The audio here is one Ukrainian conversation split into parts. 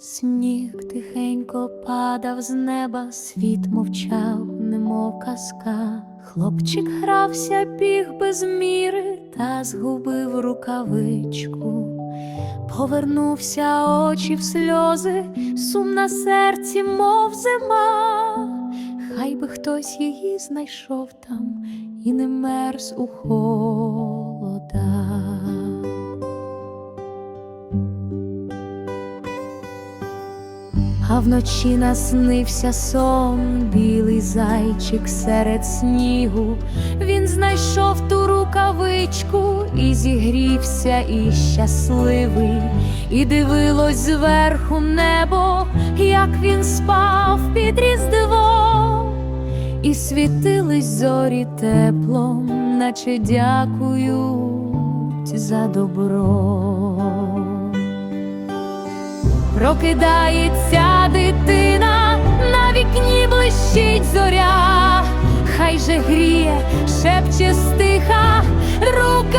Сніг тихенько падав з неба, світ мовчав, немов казка. Хлопчик грався, біг без міри та згубив рукавичку. Повернувся очі в сльози, сум на серці, мов зима. Хай би хтось її знайшов там і не мерз у холодах. А вночі наснився сон, білий зайчик серед снігу. Він знайшов ту рукавичку і зігрівся, і щасливий, і дивилось зверху небо, як він спав під різдво, і світились зорі теплом, наче дякують за добро. Прокидається дитина, на вікні блищить зоря, хай же гріє, шепче стиха, рукавичка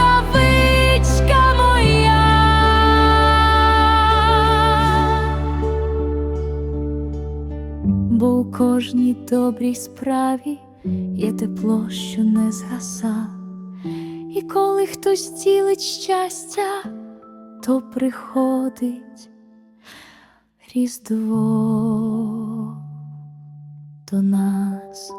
моя. Бо у кожній добрій справі є тепло, що не згаса, і коли хтось ділить щастя, то приходить. Різдво до нас.